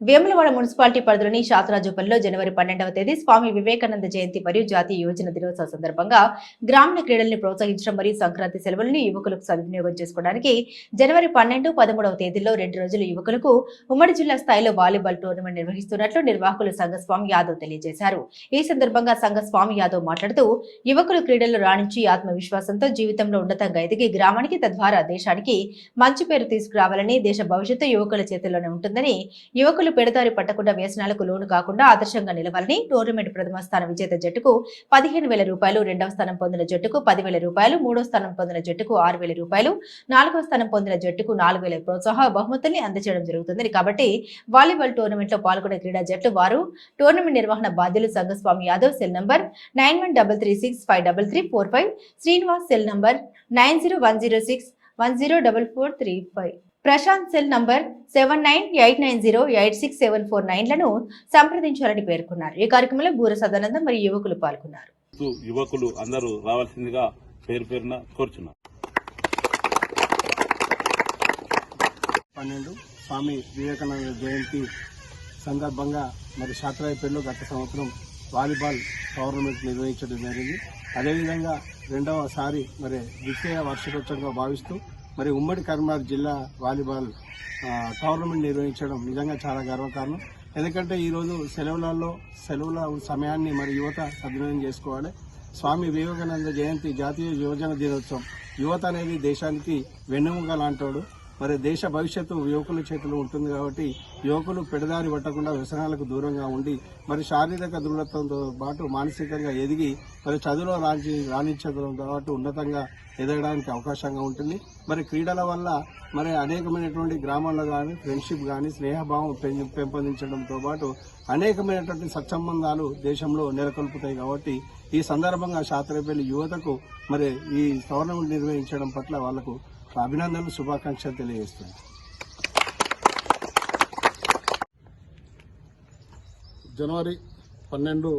Vemulawada municipality పరిధిలోని శాతరాజుపల్లిలో జనవరి పన్నెండవ తేదీ స్వామి వివేకానంద జయంతి మరియు జాతీయ యువజన దినోత్సవ సందర్భంగా గ్రామీణ క్రీడల్ని ప్రోత్సహించడం మరియు సంక్రాంతి సెలవులను యువకులకు సద్వినియోగం చేసుకోవడానికి జనవరి పన్నెండు పదమూడవ తేదీల్లో రెండు రోజులు యువకులకు ఉమ్మడి జిల్లా స్థాయిలో వాలీబాల్ టోర్నమెంట్ నిర్వహిస్తున్నట్లు నిర్వాహకులు సంఘస్వామి యాదవ్ తెలియజేశారు. ఈ సందర్భంగా సంఘస్వామి యాదవ్ మాట్లాడుతూ యువకులు క్రీడల్లో రాణించి ఆత్మవిశ్వాసంతో జీవితంలో ఉన్నతంగా ఎదిగి గ్రామానికి తద్వారా దేశానికి మంచి పేరు తీసుకురావాలని దేశ భవిష్యత్తు యువకుల చేతుల్లోనే ఉంటుందని యువకులు పెడదారి పట్టకుండా వ్యసనాలకు లోను కాకుండా ఆదర్శంగా నిలవాలని టోర్నమెంట్ ప్రథమ స్థానం విజేత జట్టుకు పదిహేను వేల రూపాయలు రెండవ స్థానం పొందిన జట్టుకు పదివేల రూపాయలు మూడో స్థానం పొందిన జట్టుకు ఆరు వేల రూపాయలు నాలుగో స్థానం పొందిన జట్టుకు నాలుగు వేల ప్రోత్సాహ బహుమతుల్ని అందజేయడం జరుగుతుంది. కాబట్టి వాలీబాల్ టోర్నమెంట్లో పాల్గొనే క్రీడా జట్లు వారు టోర్నమెంట్ నిర్వహణ బాధ్యులు Sanghaswami Yadav cell number nine one double three six five double three four five Srinivas cell number nine zero one zero six one zero double four three five. Prashanth cell number seven nine eight nine zero eight six seven four నైన్లను సంప్రదించాలని పేర్కొన్నారు. ఈ కార్యక్రమంలో బూర సదానందం మరియు యువకులు పాల్గొన్నారు. యువకులు అందరూ రావాల్సిందిగా పేరు పేరున కోరుచున్నారు పన్నెండు స్వామి వివేకానంద జయంతి సందర్భంగా మరి శాస్త్రాయపేటలో గత సంవత్సరం వాలీబాల్ టోర్నమెంట్ నిర్వహించడం జరిగింది. అదేవిధంగా రెండవసారి మరి ద్వితీయ వార్షికోత్సవంగా భావిస్తూ మరి ఉమ్మడి కరీంనగర్ జిల్లా వాలీబాల్ టోర్నమెంట్ నిర్వహించడం నిజంగా చాలా గర్వకారణం. ఎందుకంటే ఈరోజు సెలవులలో సెలవుల సమయాన్ని మరి యువత సద్వినియోగం చేసుకోవాలి. స్వామి వివేకానంద జయంతి జాతీయ యువజన దినోత్సవం. యువత అనేది దేశానికి వెన్నెముక లాంటోడు. మరి దేశ భవిష్యత్తు యువకుల చేతిలో ఉంటుంది కాబట్టి యువకులు పెడదారి పట్టకుండా వ్యసనాలకు దూరంగా ఉండి మరి శారీరక దృఢత్వంతో పాటు మానసికంగా ఎదిగి మరి చదువులో రాణి రాణించడంతో పాటు ఉన్నతంగా ఎదగడానికి అవకాశంగా ఉంటుంది. మరి క్రీడల వల్ల మరి అనేకమైనటువంటి గ్రామాల్లో కానీ ఫ్రెండ్షిప్ కానీ స్నేహభావం పెం- పెంపొందించడంతో పాటు అనేకమైనటువంటి సత్సంబంధాలు దేశంలో నెలకొల్పుతాయి కాబట్టి ఈ సందర్భంగా శాస్త్రపల్లి యువతకు మరి ఈ టోర్నమెంట్ నిర్వహించడం పట్ల వాళ్ళకు అభినందనలు శుభాకాంక్షలు తెలియజేస్తుంది జనవరి పన్నెండు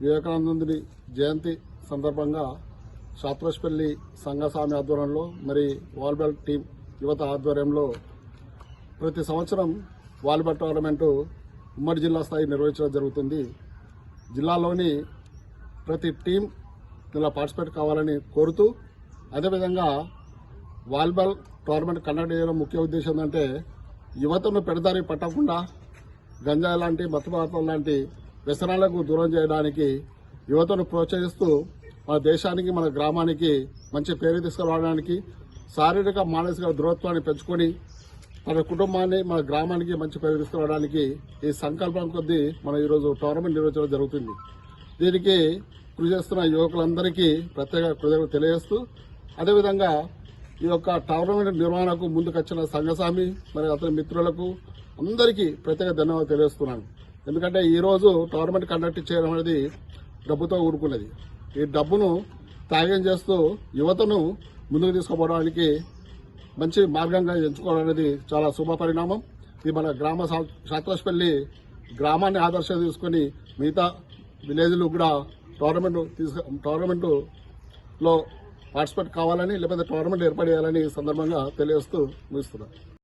వివేకానందుని జయంతి సందర్భంగా శాత్రస్పల్లి సంఘస్వామి ఆధ్వర్యంలో మరి వాలీబాల్ టీం యువత ఆధ్వర్యంలో ప్రతి సంవత్సరం వాలీబాల్ టోర్నమెంటు ఉమ్మడి జిల్లా స్థాయి నిర్వహించడం జరుగుతుంది. జిల్లాలోని ప్రతి టీం ఇలా పార్టిసిపేట్ కావాలని కోరుతూ అదేవిధంగా వాలీబాల్ టోర్నమెంట్ కండక్ట్ చేయడం ముఖ్య ఉద్దేశం ఏంటంటే యువతను పెడదారి పట్టకుండా గంజాయి లాంటి మత్తు లాంటి వ్యసనాలకు దూరం చేయడానికి యువతను ప్రోత్సహిస్తూ మన దేశానికి మన గ్రామానికి మంచి పేరు తీసుకురావడానికి శారీరక మానసిక దృఢత్వాన్ని పెంచుకొని మన కుటుంబాన్ని మన గ్రామానికి మంచి పేరు తీసుకురావడానికి ఈ సంకల్పం కొద్దీ మనం ఈరోజు టోర్నమెంట్ నిర్వహించడం జరుగుతుంది. దీనికి కృషి చేస్తున్న యువకులందరికీ ప్రత్యేక కృతజ్ఞతలు తెలియజేస్తూ అదేవిధంగా ఈ యొక్క టోర్నమెంట్ నిర్వహణకు ముందుకొచ్చిన సంఘస్వామి మరి అతని మిత్రులకు అందరికీ ప్రత్యేక ధన్యవాదాలు తెలియజేస్తున్నాను. ఎందుకంటే ఈరోజు టోర్నమెంట్ కండక్ట్ చేయడం అనేది డబ్బుతో ఊరుకున్నది. ఈ డబ్బును త్యాగం చేస్తూ యువతను ముందుకు తీసుకుపోవడానికి మంచి మార్గంగా ఎంచుకోవడం అనేది చాలా శుభ పరిణామం. ఇది మన గ్రామ శా- శాత్రాస్పల్లి గ్రామాన్ని ఆదర్శంగా తీసుకొని మిగతా విలేజ్లు కూడా టోర్నమెంట్ తీసుకు టోర్నమెంటులో పార్టిసిపేట్ కావాలని లేకపోతే టోర్నమెంట్ ఏర్పాటు చేయాలని సందర్భంగా తెలియజేస్తూ ముగిస్తున్నాను